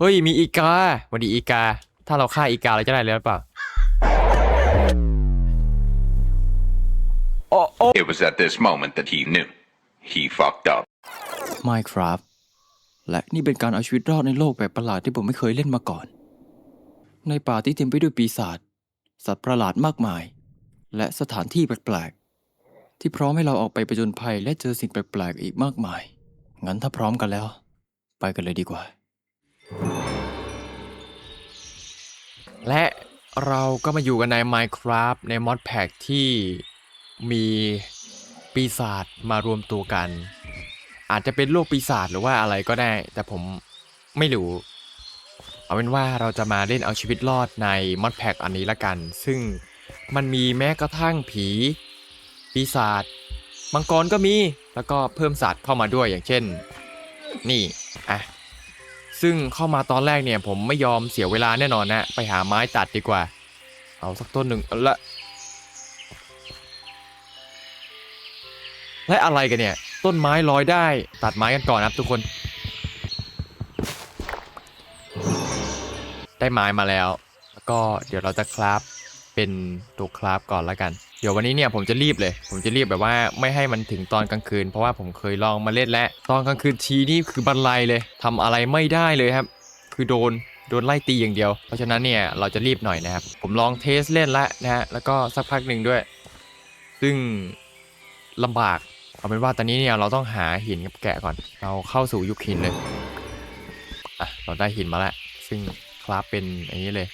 เฮ้ยมีอีกาสวันดีอีกา ถ้าเราฆ่าอีกาเราจะได้เลยหรือเปล่าโอ้โอ้ It was at this moment that he knew. He fucked up. Minecraft และนี่เป็นการเอาชีวิตรอดในโลกแบบประหลาดที่ผมไม่เคยเล่นมาก่อน ในป่าที่เต็มไปด้วยปีศาจสัตว์ประหลาดมากมาย และสถานที่แปลกๆ ที่พร้อมให้เราออกไปประจนภัยและเจอสิ่งแปลกๆ อีกมากมาย งั้นถ้าพร้อมกันแล้ว ไปกันเลยดีกว่า และเราก็มาอยู่กันใน Minecraft ในมอดแพ็กที่มีปีศาจมารวมตัวกัน อาจจะเป็นโลกปีศาจหรือว่าอะไรก็ได้ แต่ผมไม่รู้ เอาเป็นว่าเราจะมาเล่นเอาชีวิตรอดในมอดแพ็กอันนี้ละกัน ซึ่งมันมีแม้กระทั่งผี ปีศาจมังกรก็มีแล้วก็เพิ่มสัตว์เข้ามาด้วยอย่างเช่น นี่ อะ ซึ่งเข้ามาตอนแรกเนี่ยผมไม่ยอมเสียเวลาแน่นอนนะ ไปหาไม้ตัดดีกว่า เอาสักต้นหนึ่งละและอะไรกันเนี่ย ต้นไม้ลอยได้ตัดไม้กันก่อนนะครับทุกคน ได้ไม้มาแล้ว แล้วก็เดี๋ยวเราจะคราฟเป็นตัวคราฟก่อนละกัน เดี๋ยววันนี้เนี่ยผมจะรีบเลย ผมจะรีบแบบว่าไม่ให้มันถึงตอนกลางคืน เพราะว่าผมเคยลองมาเล่นแล้ว ตอนกลางคืนทีนี่คือบันไลเลยทำอะไรไม่ได้เลยครับ คือโดนโดนไล่ตีอย่างเดียว เพราะฉะนั้นเนี่ยเราจะรีบหน่อยนะครับ ผมลองเทสเล่นแล้วนะฮะแล้วก็สักพักหนึ่งด้วย ซึ่งลำบากเอาเป็นว่าตอนนี้เนี่ยเราต้องหาหินกับแกะก่อน เราเข้าสู่ยุคหินเลยอะเราได้หินมาแล้วซึ่งคราฟเป็นอย่างนี้เลย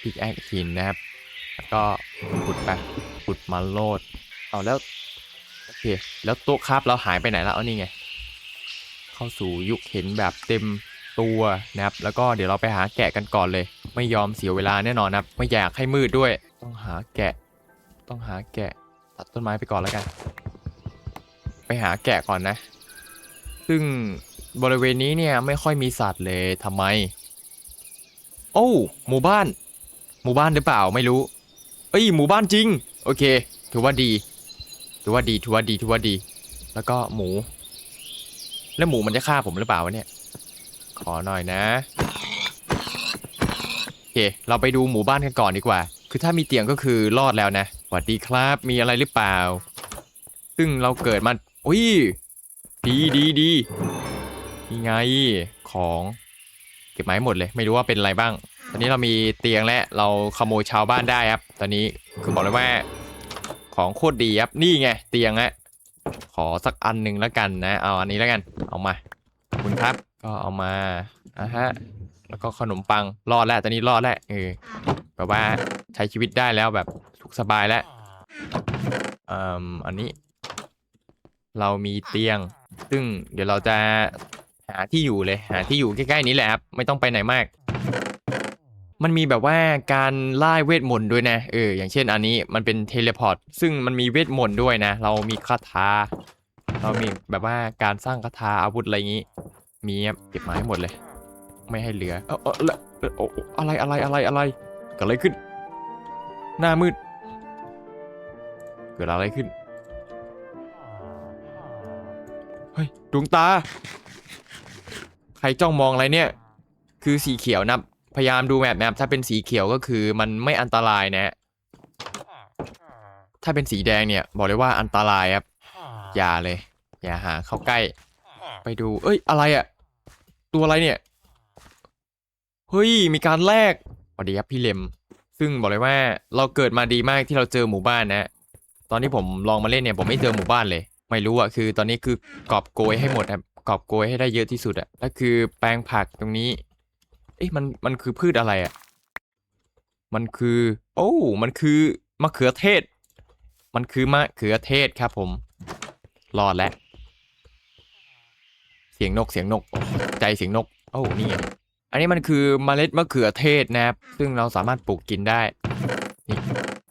พิกแอคหินนะครับ แล้วก็ขุดไป ขุดมาโลด เอาแล้ว โอเค แล้วโต๊ะคราฟเราหายไปไหนแล้วเอานี่ไง เข้าสู่ยุคเห็นแบบเต็มตัวนะครับ แล้วก็เดี๋ยวเราไปหาแกะกันก่อนเลย ไม่ยอมเสียเวลาแน่นอนนะครับไม่อยากให้มืดด้วย ต้องหาแกะ ต้องหาแกะ ตัดต้นไม้ไปก่อนแล้วกัน ไปหาแกะก่อนนะ ซึ่งบริเวณนี้เนี่ยไม่ค่อยมีสัตว์เลยทำไม โอ้หมู่บ้าน หมู่บ้านหรือเปล่าไม่รู้ เอ้ยหมู่บ้านจริง โอเค ถือว่าดี ถือว่าดีถือว่าดีถือว่าดี แล้วก็หมู แล้วหมูมันจะฆ่าผมหรือเปล่าวะเนี่ย ขอหน่อยนะโอเค เราไปดูหมู่บ้านกันก่อนดีกว่า คือถ้ามีเตียงก็คือรอดแล้วนะสวัสดีครับ มีอะไรหรือเปล่า ซึ่งเราเกิดมาอุ้ยดีดีดีนี่ไงของ เก็บไม้หมดเลย ไม่รู้ว่าเป็นอะไรบ้าง ตอนนี้เรามีเตียงและเราขโมยชาวบ้านได้ครับ ตอนนี้คือบอกเลยว่าของโคตรดีครับ นี่ไงเตียงอะขอสักอันหนึ่งแล้วกันนะ เอาอันนี้แล้วกัน เอามาขอบคุณครับ ก็เอามาอะฮะ แล้วก็ขนมปัง รอดแล้ว ตอนนี้รอดแล้ว เออ แบบว่าใช้ชีวิตได้แล้วแบบสุขสบายแล้วอ่ออันนี้ เรามีเตียง ซึ่งเดี๋ยวเราจะหาที่อยู่เลย หาที่อยู่ใกล้ๆนี้แหละครับ ไม่ต้องไปไหนมาก มันมีแบบว่าการไล่เวทมนต์ด้วยนะ เออ อย่างเช่นอันนี้มันเป็นเทเลพอร์ต ซึ่งมันมีเวทมนต์ด้วยนะ เรามีคาถา เรามีแบบว่าการสร้างคาถาอาวุธอะไรอย่างนี้ มีเก็บมาให้หมดเลย ไม่ให้เหลือ เออเออล้วเอออะไรอะไรอะไรอะไรเกิดอะไรขึ้น หน้ามืด เกิดอะไรขึ้น เฮ้ย ดวงตา ใครจ้องมองอะไรเนี่ย คือสีเขียวนะ พยายามดูแมปนะครับถ้าเป็นสีเขียวก็คือมันไม่อันตรายนะ ถ้าเป็นสีแดงเนี่ย บอกเลยว่าอันตรายครับ อย่าเลย อย่าหาเข้าใกล้ ไปดู เอ้ย อะไรอะตัวอะไรเนี่ย เฮ้ย มีการแลกสวัสดีครับพี่เลม ซึ่งบอกเลยว่าเราเกิดมาดีมากที่เราเจอหมู่บ้านนะ ตอนที่ผมลองมาเล่นเนี่ยผมไม่เจอหมู่บ้านเลย ไม่รู้อะคือ ตอนนี้คือกอบโกยให้หมดครับกอบโกยให้ได้เยอะที่สุดอะแล้วคือแปลงผักตรงนี้ อ๊ะมันมันคือพืชอะไรอะมันคือ โอ้มันคือมะเขือเทศ มันคือมะเขือเทศครับผมรอดแล้ว เสียงนกเสียงนกใจเสียงนก โอ้นี่ไงอันนี้มันคือเมล็ดมะเขือเทศนะครับ ซึ่งเราสามารถปลูกกินได้นี่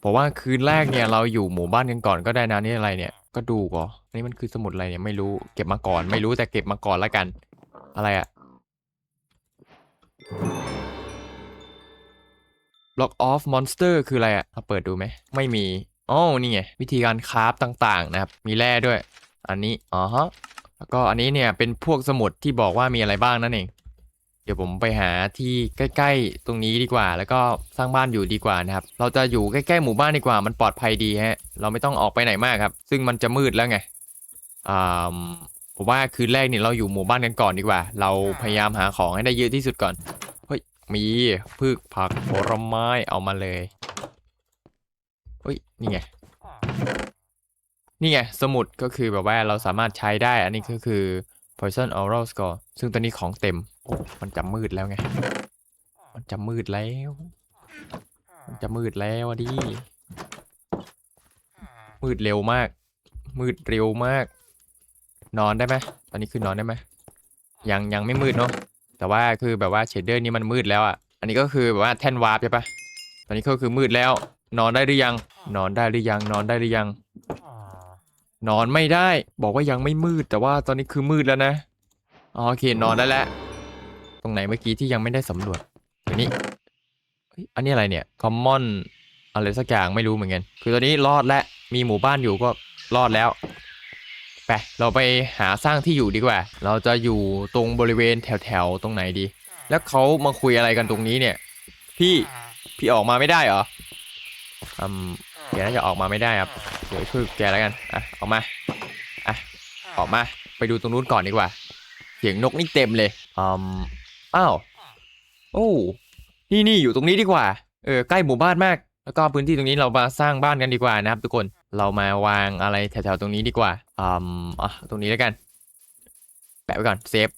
ผมว่าคืนแรกเนี่ยเราอยู่หมู่บ้านกันก่อนก็ได้นะนี่อะไรเนี่ยก็ดูก่อนนนี่มันคือสมุดอะไรเนี่ยไม่รู้เก็บมาก่อนไม่รู้แต่เก็บมาก่อนแล้วกัน อะไรอะ Block of Monster คืออะไรอะเราเปิดดูไหม ไม่มีอ๋อนี่ไง วิธีการคราฟต่างๆนะครับ มีแร่ด้วย อันนี้ อ๋อฮะ แล้วก็อันนี้เนี่ย เป็นพวกสมุดที่บอกว่ามีอะไรบ้างนั่นเอง เดี๋ยวผมไปหาที่ใกล้ ๆ ตรงนี้ดีกว่า แล้วก็สร้างบ้านอยู่ดีกว่านะครับ เราจะอยู่ใกล้ๆหมู่บ้านดีกว่า มันปลอดภัยดีฮะ เราไม่ต้องออกไปไหนมากครับ ซึ่งมันจะมืดแล้วไง อ่า ผมว่าคืนแรกเนี่ยเราอยู่หมู่บ้านกันก่อนดีกว่า เราพยายามหาของให้ได้เยอะที่สุดก่อน เฮ้ย มีพืชผักผลไม้เอามาเลย เฮ้ย นี่ไง นี่ไง สมุดก็คือแบบว่าเราสามารถใช้ได้ อันนี้ก็คือ poison oral score ซึ่งตอนนี้ของเต็ม โอ้มันจะมืดแล้วไง มันจะมืดแล้ว มันจะมืดแล้วอะดิ มืดเร็วมาก มืดเร็วมาก นอนได้ไหมตอนนี้คือนอนได้ไหมยังยังไม่มืดเนาะแต่ว่าคือแบบว่าเชดเดอร์นี้มันมืดแล้วอะอันนี้ก็คือแบบว่าแท่นวาร์ปใช่ปะตอนนี้ก็คือมืดแล้ว นอนได้หรือยัง นอนได้หรือยัง นอนได้หรือยัง นอนไม่ได้ บอกว่ายังไม่มืด แต่ว่าตอนนี้คือมืดแล้วนะโอเคนอนได้แล้วตรงไหนเมื่อกี้ที่ยังไม่ได้สำรวจอันนี้อันนี้อะไรเนี่ย common อะไรสักอย่างไม่รู้เหมือนกันคือตอนนี้รอดแล้วมีหมู่บ้านอยู่ก็รอดแล้ว ไปเราไปหาสร้างที่อยู่ดีกว่า เราจะอยู่ตรงบริเวณแถวๆตรงไหนดี แล้วเขามาคุยอะไรกันตรงนี้เนี่ย พี่พี่ออกมาไม่ได้เหรออืมแกน่าจะออกมาไม่ได้ครับเดี๋ยวช่วยแกแล้วกันอะออกมาอะออกมาไปดูตรงนู้นก่อนดีกว่าเสียงนกนี่เต็มเลยอืมอ้าวโอ้นี่นี่อยู่ตรงนี้ดีกว่าเออใกล้หมู่บ้านมาก แล้วก็พื้นที่ตรงนี้เรามาสร้างบ้านกันดีกว่านะครับ ทุกคนเรามาวางอะไรแถวๆตรงนี้ดีกว่าอืมอะตรงนี้แล้วกันแปะไว้ก่อนเซฟ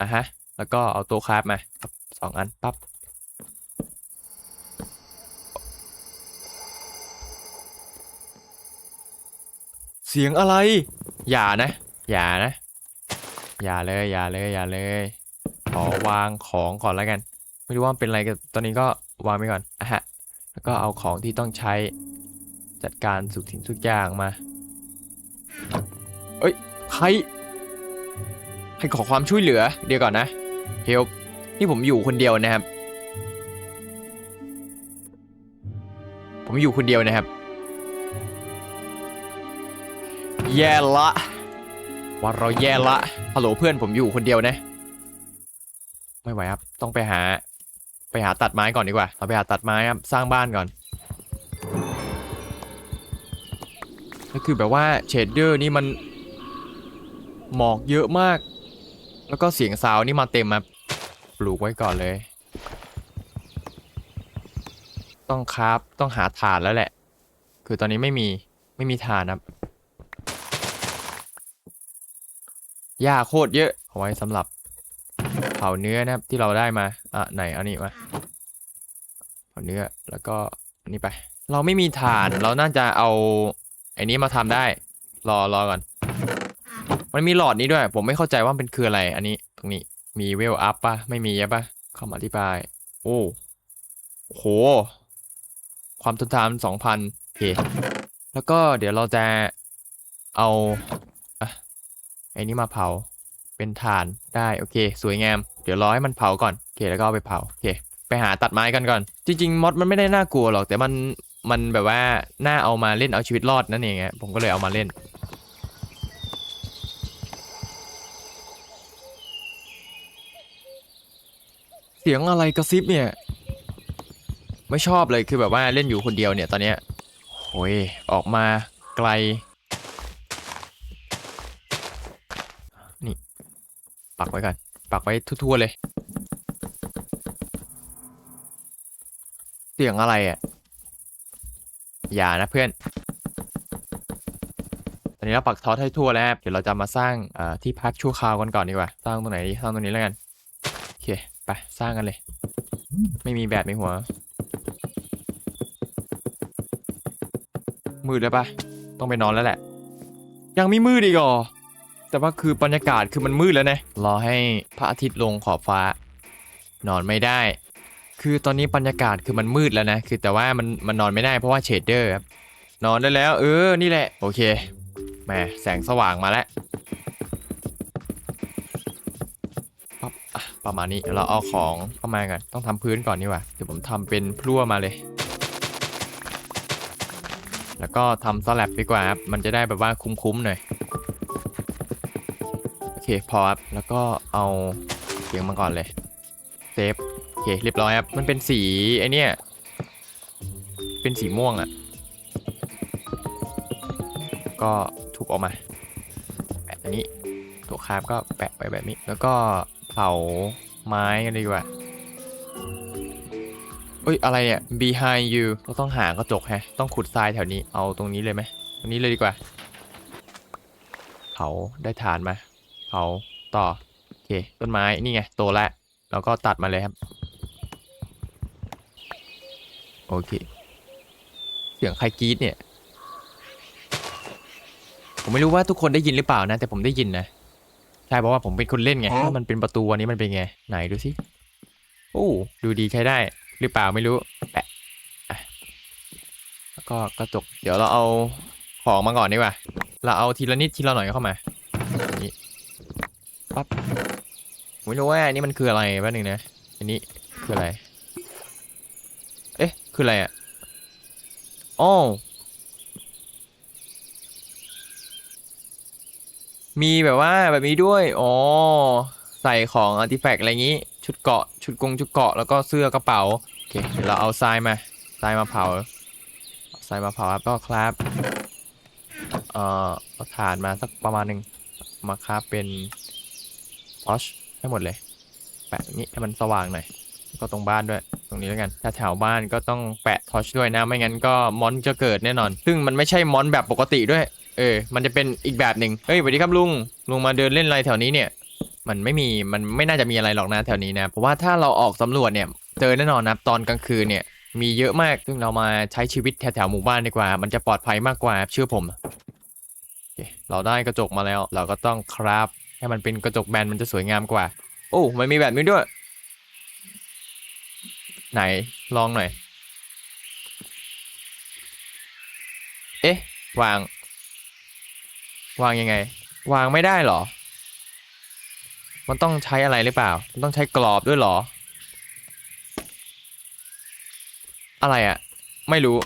อะฮะแล้วก็เอาตัวคราฟมาสองอันปั๊บเสียงอะไร อย่านะ อย่านะ อย่าเลย อย่าเลย อย่าเลย ขอวางของก่อนแล้วกัน ไม่รู้ว่าเป็นอะไรกันตอนนี้ก็วางไปก่อนอะฮะ แล้วก็เอาของที่ต้องใช้จัดการสุกสิ่งทุกอย่างมา เอ้ย ใคร ให้ขอความช่วยเหลือ เดี๋ยวก่อนนะ เฮลนี่ผมอยู่คนเดียวนะครับ ผมอยู่คนเดียวนะครับ แย่ละว่าเราแย่ละฮัลโหลเพื่อนผมอยู่คนเดียวนะ ไม่ไหวครับ ต้องไปหา หาตัดไม้ก่อนดีกว่า เราไปหาตัดไม้ครับสร้างบ้านก่อน ก็คือแบบว่าเชดเดอร์นี่มันหมอกเยอะมาก แล้วก็เสียงซาวนี่มาเต็มมาปลูกไว้ก่อนเลย ต้องคราฟต้องหาถ่านแล้วแหละ คือตอนนี้ไม่มีไม่มีถ่านครับหญ้าโคตรเยอะเอาไว้สำหรับ เผาเนื้อนะครับที่เราได้มา อะไหนเอานี่มาเผาเนื้อแล้วก็นนี้ไป เราไม่มีถ่านเราน่าจะเอาไอ้นี้มาทำได้ รอรอก่อน มันมีหลอดนี้ด้วย ผมไม่เข้าใจว่ามันเป็นคืออะไร อันนี้ตรงนี้มีเวลอัพปะไม่มีใช่ปะคำอธิบาย โอ้โห ความทนทานสองพันโอเค แล้วก็เดี๋ยวเราจะเอาอะไอ้นี้มาเผา เป็นถ่านได้โอเค สวยงาม เดี๋ยวรอให้มันเผาก่อนโอเคแล้วก็ไปเผาโอเค ไปหาตัดไม้กันก่อน จริงๆมอดมันไม่ได้น่ากลัวหรอกแต่มันมันแบบว่าน่าเอามาเล่นเอาชีวิตรอดนั่นเองฮะผมก็เลยเอามาเล่นเสียงอะไรกระซิบเนี่ย ไม่ชอบเลยคือแบบว่าเล่นอยู่คนเดียวเนี่ยตอนเนี้ยโอ้ยออกมาไกล ปักไว้ก่อน ปักไว้ทั่วๆเลย เสียงอะไรอะ อย่านะเพื่อน ตอนนี้เราปักทอสให้ทั่วแล้วครับเดี๋ยวเราจะมาสร้างที่พักชั่วคราวกันก่อนดีกว่า สร้างตรงไหนสร้างตรงนี้แล้วกัน โอเค ไป สร้างกันเลย ไม่มีแบบในหัว มืดแล้วปะต้องไปนอนแล้วแหละ ยังไม่มืดอีกหรอ แต่ว่าคือบรรยากาศคือมันมืดแล้วนะรอให้พระอาทิตย์ลงขอบฟ้า นอนไม่ได้ คือตอนนี้บรรยากาศคือมันมืดแล้วนะคือแต่ว่ามันมันนอนไม่ได้เพราะว่าเชดเดอร์ครับนอนได้แล้ว เออนี่แหละโอเคแหมแสงสว่างมาแล้วปั๊บอะประมาณนี้เราเอาของเข้ามากันต้องทำพื้นก่อนนี่ว่าเดี๋ยวผมทำเป็นพลั่วมาเลยแล้วก็ทำสลับดีกว่าครับ มันจะได้แบบว่าคุ้มๆหน่อย เคพอครับแล้วก็เอาเสียงมาก่อนเลยเซฟโอเคเรียบร้อยครับมันเป็นสีไอเนี้ยเป็นสีม่วงอะ่ะ ก็ทุบออกมาแปะอันนี้ตัวคราบก็แปะไว้แบบนี้ แล้วก็เผาไม้กันดีกว่าเอ้ยอะไรเนี่ย behind you เราต้องหากระจกแฮะ ต้องขุดทรายแถวนี้เอาตรงนี้เลยไหมตรงนี้เลยดีกว่า เผาได้ฐานมา เผาต่อโอเคต้นไม้นี่ไงโตแล้วแล้วก็ตัดมาเลยครับ โอเค เสียงใครกรี๊ดเนี่ย ผมไม่รู้ว่าทุกคนได้ยินหรือเปล่านะ แต่ผมได้ยินนะ ใช่เพราะว่าผมเป็นคนเล่นไงถ้ามันเป็นประตูอันนี้มันเป็นไง ไหนดูสิโอ้ดูดีใช้ได้ หรือเปล่าไม่รู้แปะอะแล้วก็กระจกเดี๋ยวเราเอาของมาก่อนดีกว่า เราเอาทีละนิดทีละหน่อยเข้ามาอย่างนี้ ปั๊บไม่รู้ว่าอันนี้มันคืออะไรแป๊บนึงนะ อันนี้คืออะไร เอ๊ะ คืออะไรอะอ๋อมีแบบว่าแบบนี้ด้วย อ๋อ ใส่ของอาร์ติแฟกต์อะไรอย่างนี้ ชุดเกาะ ชุดกงชุดเกาะ แล้วก็เสื้อกระเป๋า โอเค เดี๋ยวเราเอาทรายมา ทรายมาเผา ทรายมาเผาครับก็ครับ เอ่อ เอาถ่านมาสักประมาณหนึ่งมาคราฟเป็น อชให้หมดเลยแปะอย่างนี้ให้มันสว่างหน่อยก็ตรงบ้านด้วย ตรงนี้แล้วกัน ถ้าแถวบ้านก็ต้องแปะทอชด้วยนะ ไม่งั้นก็มอนจะเกิดแน่นอน ซึ่งมันไม่ใช่มอนแบบปกติด้วย เออ มันจะเป็นอีกแบบหนึ่งเฮ้ยสวัสดีครับลุง ลุงมาเดินเล่นอะไรแถวนี้เนี่ย มันไม่มี มันไม่น่าจะมีอะไรหรอกนะแถวนี้นะ เพราะว่าถ้าเราออกสำรวจเนี่ย เจอแน่นอนนะตอนกลางคืนเนี่ย มีเยอะมาก ซึ่งเรามาใช้ชีวิตแถวๆหมู่บ้านดีกว่า มันจะปลอดภัยมากกว่าเชื่อผมเเราได้กระจกมาแล้ว เราก็ต้องคราฟ ให้มันเป็นกระจกแบนมันจะสวยงามกว่า โอ้มันมีแบบนี้ด้วย ไหนลองหน่อย เอ๊ะ วาง วางยังไง วางไม่ได้เหรอ มันต้องใช้อะไรหรือเปล่า มันต้องใช้กรอบด้วยเหรอ อะไรอะไม่รู้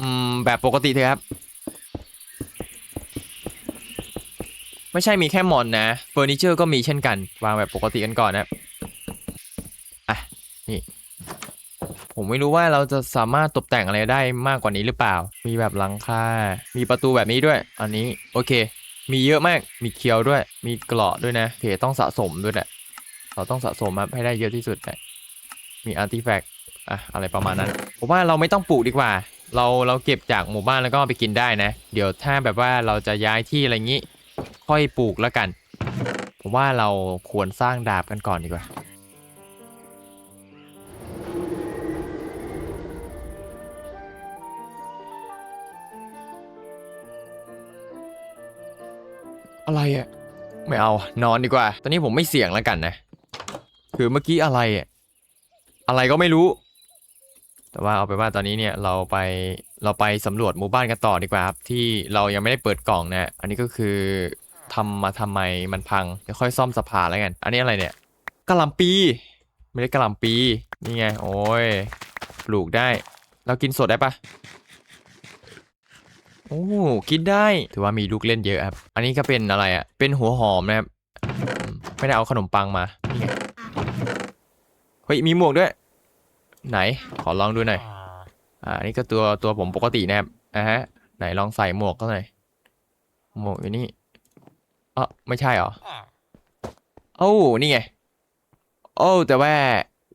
อืม แบบปกติเถอะครับ ไม่ใช่มีแค่หมอนนะเฟอร์นิเจอร์ก็มีเช่นกัน วางแบบปกติกันก่อนนะอะนี่ผมไม่รู้ว่าเราจะสามารถตกแต่งอะไรได้มากกว่านี้หรือเปล่า มีแบบหลังคา มีประตูแบบนี้ด้วย อันนี้โอเค มีเยอะมาก มีเคียวด้วย มีเกราะด้วยนะเคต้องสะสมด้วยแหละ เราต้องสะสมมาให้ได้เยอะที่สุดนะมีอาร์ติแฟกต์อะอะไรประมาณนั้น ผมว่าเราไม่ต้องปลูกดีกว่า เราเราเก็บจากหมู่บ้านแล้วก็ไปกินได้นะ เดี๋ยวถ้าแบบว่าเราจะย้ายที่อะไรงี้ ค่อยปลูกแล้วกัน ผมว่าเราควรสร้างดาบกันก่อนดีกว่า อะไรอะไม่เอานอนดีกว่า ตอนนี้ผมไม่เสี่ยงแล้วกันนะ คือเมื่อกี้อะไรอะอะไรก็ไม่รู้ แต่ว่าเอาไปว่าตอนนี้เนี่ยเราไปเราไปสำรวจหมู่บ้านกันต่อดีกว่าครับที่เรายังไม่ได้เปิดกล่องนะ อันนี้ก็คือ ทำมาทำไมมันพังเดี๋ยวค่อยซ่อมสะพานแล้วกัน อันนี้อะไรเนี่ยกะหล่ำปี ไม่ได้กะหล่ำปีนี่ไง โอ้ยปลูกได้ เรากินสดได้ปะโอ้กินได้ถือว่ามีลูกเล่นเยอะครับ อันนี้ก็เป็นอะไรอะ เป็นหัวหอมนะครับไม่ได้เอาขนมปังมานี่ไงเฮ้ยมีหมวกด้วย ไหนขอลองดูหน่อยอ่านี่ก็ตัวตัวผมปกตินะครับอ่าฮะไหนลองใส่หมวกก็หน่อยหมวกอยู่นี่ อไม่ใช่เหรอโอ้นี่ไง โอ้แต่ว่า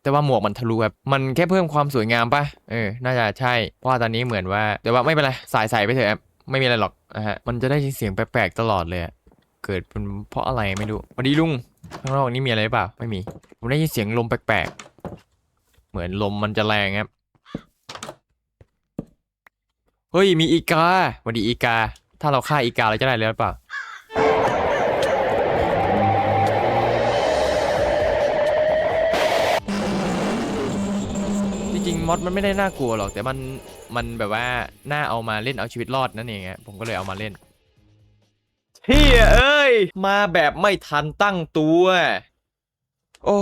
แต่ว่าหมวกมันทะลุแบบมันแค่เพิ่มความสวยงามปะเออ น่าจะใช่เพราะว่าตอนนี้เหมือนว่า แต่ว่าไม่เป็นไรสายใส่ไปเถอะครับไม่มีอะไรหรอกนะฮะมันจะได้ยินเสียงแปลกๆตลอดเลยเกิดเป็นเพราะอะไรไม่รู้วัสดีลุงข้างนอกนี่มีอะไรเปล่าไม่มีผมได้ยินเสียงลมแปลกๆเหมือนลมมันจะแรงครับเฮ้ยมีอีกาวัสดีอีกา ถ้าเราฆ่าอีกาเราจะได้เลยหรือเปล่า มอดมันไม่ได้น่ากลัวหรอก แต่มันมันแบบว่าน่าเอามาเล่นเอาชีวิตรอดนั่นเองอะผมก็เลยเอามาเล่นเฮียเอ้ย มาแบบไม่ทันตั้งตัว โอ้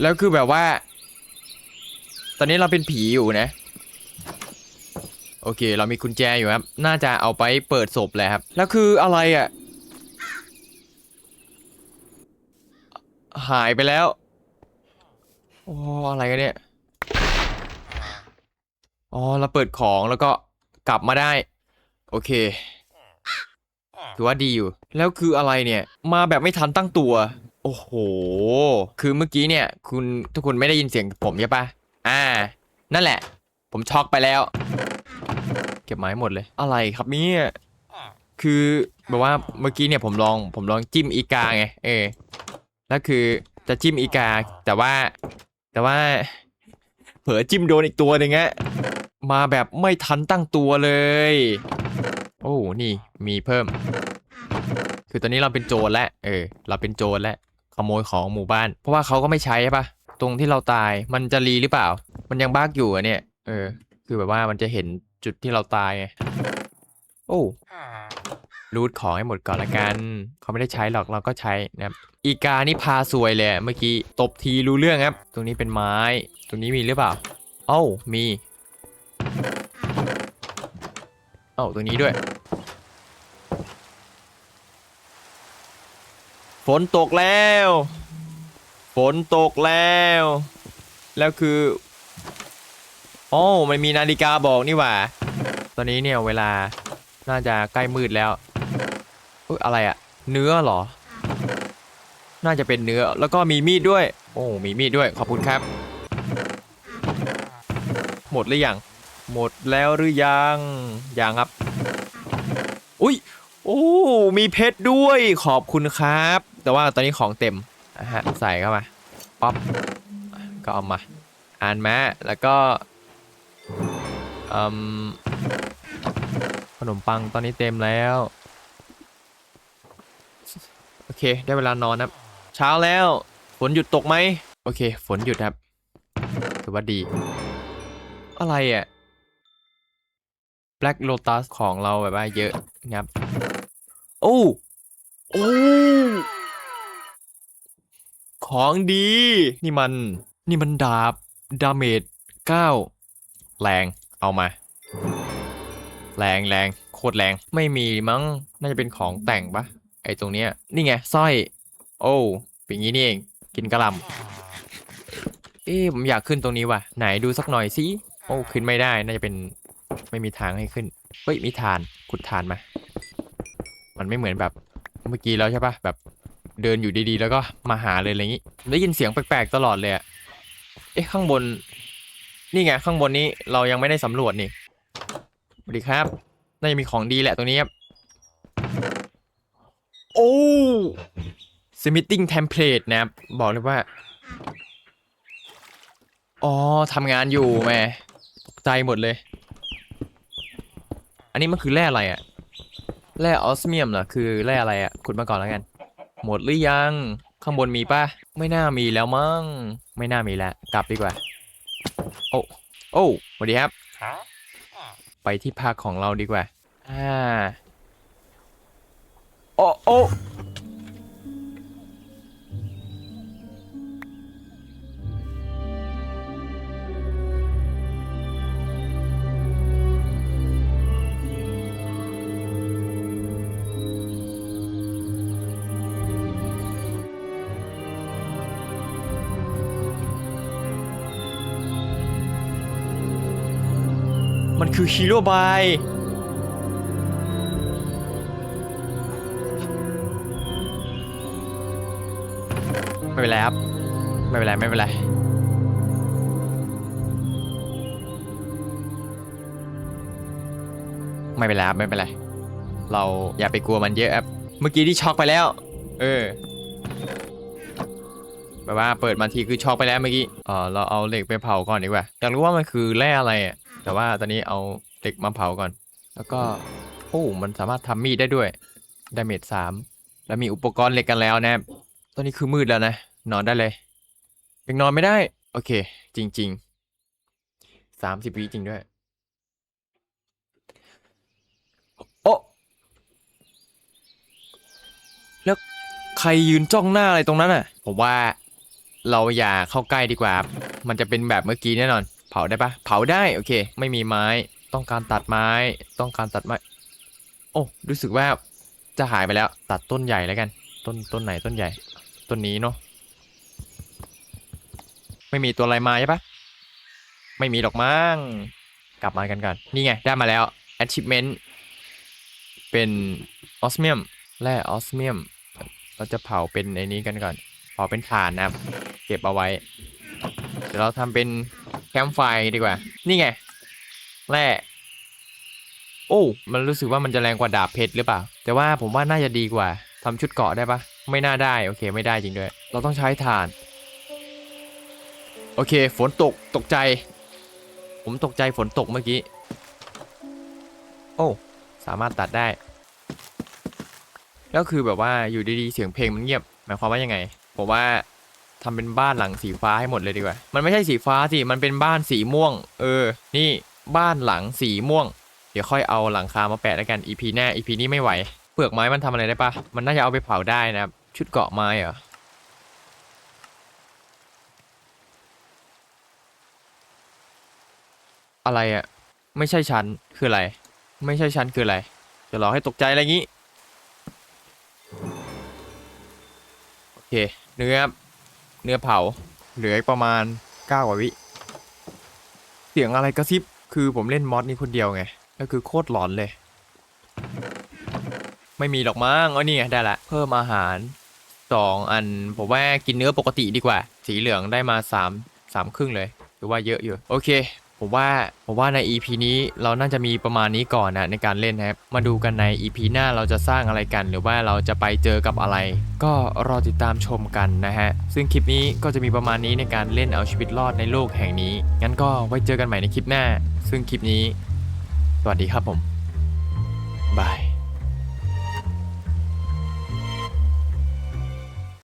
แล้วคือแบบว่า ตอนนี้เราเป็นผีอยู่นะ โอโอเค เรามีกุญแจอยู่ครับ น่าจะเอาไปเปิดศพแหละครับ แล้วคืออะไรอะ หายไปแล้ว โอ้ อะไรกันเนี่ย อ๋อ เราเปิดของแล้วก็กลับมาได้ โอเค ถือว่าดีอยู่ แล้วคืออะไรเนี่ย มาแบบไม่ทันตั้งตัว โอ้โห คือเมื่อกี้เนี่ย คุณทุกคนไม่ได้ยินเสียงผมใช่ปะอ่า นั่นแหละ ผมช็อกไปแล้ว เก็บไม้หมดเลย อะไรครับเนี่ยคือแบบว่าเมื่อกี้เนี่ยผมลองผมลองจิ้มอีกาไง เออ แล้วคือจะจิ้มอีกา แต่ว่า แต่ว่า เผลอจิ้มโดนอีกตัวหนึ่งอะมาแบบไม่ทันตั้งตัวเลย โอ้นี่มีเพิ่ม คือตอนนี้เราเป็นโจรแล้วเออ เราเป็นโจรแล้วขโมยของหมู่บ้าน เพราะว่าเขาก็ไม่ใช้ใช่ปะตรงที่เราตายมันจะรีหรือเปล่า มันยังบั๊กอยู่อะเนี่ย เออ คือแบบว่ามันจะเห็นจุดที่เราตายไงโอ้ รูดของให้หมดก่อนละกัน เขาไม่ได้ใช้หรอกเราก็ใช้นะครับอีกานี่พาซวยเลยเมื่อกี้ตบทีรู้เรื่องครับ ตรงนี้เป็นไม้ ตรงนี้มีหรือเปล่า เอ้ามีเอ้าตรงนี้ด้วย ฝนตกแล้ว ฝนตกแล้ว แล้วคืออ๋อมันมีนาฬิกาบอกนี่หว่า ตอนนี้เนี่ยเวลาน่าจะใกล้มืดแล้ว อ้ยอะไรอะเนื้อเหรอ น่าจะเป็นเนื้อแล้วก็มีมีดด้วย โอ้ มีมีดด้วยขอบคุณครับ หมดหรือยังหมดแล้วหรือยังยังครับ อุ้ยโอ้มีเพชรด้วยขอบคุณครับ แต่ว่าตอนนี้ของเต็มอะฮะใส่เข้ามาป๊อปก็เอามาอ่านแมาแล้วก็อืมขนมปังตอนนี้เต็มแล้ว โอเค ได้เวลานอนครับ เช้าแล้ว ฝนหยุดตกไหม โอเค ฝนหยุดครับถือว่าดี อะไรอะ Black Lotus ของเราแบบว่าเยอะนะครับ โอ้โอ้ของดี นี่มัน นี่มันดาบ ดาเมจ9แรง เอามา แรงแรงโคตรแรง ไม่มีมั้ง น่าจะเป็นของแต่งปะ อ้ตรงเนี้ยนี่ไงสร้อย โอ้เป็นงี้นี่เอง กินกระลำเอ๊ะผมอยากขึ้นตรงนี้ว่ะ ไหนดูสักหน่อยสิโอ้ขึ้นไม่ได้น่าจะเป็นไม่มีทางให้ขึ้นเฮ้ยมีฐานขุดฐานมา มันไม่เหมือนแบบเมื่อกี้แล้วใช่ปะแบบเดินอยู่ดีๆ แล้วก็มาหาเลยอะไรอย่างงี้ได้ยินเสียงแปลกๆตลอดเลยอะเอ๊ะข้างบน นี่ไงข้างบนนี้เรายังไม่ได้สำรวจนี่สวัสดีครับ น่าจะมีของดีแหละตรงนี้ครับ โอ้ submitting template นะครับ บอกเลยว่า อ๋อทำงานอยู่แหม่ตกใจหมดเลย อันนี้มันคือแร่อะไรอะแร่ออสเมียมเหรอ คือแร่อะไรอะขุดมาก่อนแล้วกัน หมดหรือยัง ข้างบนมีป่ะ ไม่น่ามีแล้วมั้ง ไม่น่ามีแล้ว กลับดีกว่า โอ้ โอ้สวัสดีครับ ไปที่พักของเราดีกว่า อ่า โอ้โอ้มันคือฮีโร่บาย ไม่เป็นไรครับ ไม่เป็นไรไม่เป็นไร ไม่เป็นไรครับไม่เป็นไร เราอย่าไปกลัวมันเยอะครับ เมื่อกี้ที่ช็อกไปแล้ว เออแบบว่าเปิดมาทีคือช็อกไปแล้วเมื่อกี้เออเราเอาเหล็กไปเผาก่อนดีกว่า อยากรู้ว่ามันคือแร่อะไรอะ แต่ว่าตอนนี้เอาเหล็กมาเผาก่อน แล้วก็โอ้ มันสามารถทำมีดได้ด้วยดาเมจสามแล้วมีอุปกรณ์เหล็กกันแล้วนะครับ อนนี้คือมืดแล้วนะ นอนได้เลย ยังนอนไม่ได้ โอเค จริงๆสามสิบวิจริงด้วย โอ้แล้วใครยืนจ้องหน้าอะไรตรงนั้นอะ ผมว่าเราอย่าเข้าใกล้ดีกว่า มันจะเป็นแบบเมื่อกี้แน่นอน เผาได้ปะเผาได้โอเค ไม่มีไม้ ต้องการตัดไม้ ต้องการตัดไม้ โอ้ รู้สึกว่าจะหายไปแล้ว ตัดต้นใหญ่แล้วกัน ต้นต้นไหนต้นใหญ่ ต้นนี้เนาะไม่มีตัวอะไรมาใช่ปะไม่มีหรอกมั้งกลับมากันก่อนนี่ไง ได้มาแล้ว achievement เป็นออสเมียมแร่ออสเมียม เราจะเผาเป็นไอ้นี้กันก่อน เผาเป็นถ่านนะครับ เก็บเอาไว้ เดี๋ยวเราทำเป็นแคมป์ไฟดีกว่า นี่ไง แร่โอ้ มันรู้สึกว่ามันจะแรงกว่าดาบเพชรหรือเปล่า แต่ว่าผมว่าน่าจะดีกว่าทำชุดเกาะได้ปะ ไม่น่าได้โอเคไม่ได้จริงด้วย เราต้องใช้ถ่าน โอเค ฝนตกตกใจ ผมตกใจฝนตกเมื่อกี้ โอ้สามารถตัดได้ แล้วคือแบบว่าอยู่ดีๆเสียงเพลงมันเงียบหมายความว่ายังไงผมว่าทำเป็นบ้านหลังสีฟ้าให้หมดเลยดีกว่า มันไม่ใช่สีฟ้าสิ มันเป็นบ้านสีม่วง เออ นี่บ้านหลังสีม่วง เดี๋ยวค่อยเอาหลังคามาแปะแล้วกัน EP หน้า EP นี้ไม่ไหว เปลือกไม้มันทำอะไรได้ปะ มันน่าจะเอาไปเผาได้นะครับ ชุดเกาะไม้เหรออะไรอะไม่ใช่ชั้นคืออะไร ไม่ใช่ชั้นคืออะไร จะหลอกให้ตกใจอะไรงี้ โอเค เนื้อ เนื้อเผา เหลืออีกประมาณ9กว่าวิ เสียงอะไรกระซิบ คือผมเล่นมอดนี้คนเดียวไงก็คือโคตรหลอนเลย ไม่มีหรอกมั้งอ๋อนี่ไงได้ละ เพิ่มอาหาร สองอันผมว่ากินเนื้อปกติดีกว่า สีเหลืองได้มาสามสามครึ่งเลยถือว่าเยอะอยู่โอเคผมว่าผมว่าใน EP นี้เราน่าจะมีประมาณนี้ก่อนนะในการเล่นนะครับมาดูกันใน EP หน้าเราจะสร้างอะไรกัน หรือว่าเราจะไปเจอกับอะไร ก็รอติดตามชมกันนะฮะ ซึ่งคลิปนี้ก็จะมีประมาณนี้ในการเล่นเอาชีวิตรอดในโลกแห่งนี้ งั้นก็ไว้เจอกันใหม่ในคลิปหน้า ซึ่งคลิปนี้ สวัสดีครับผมบาย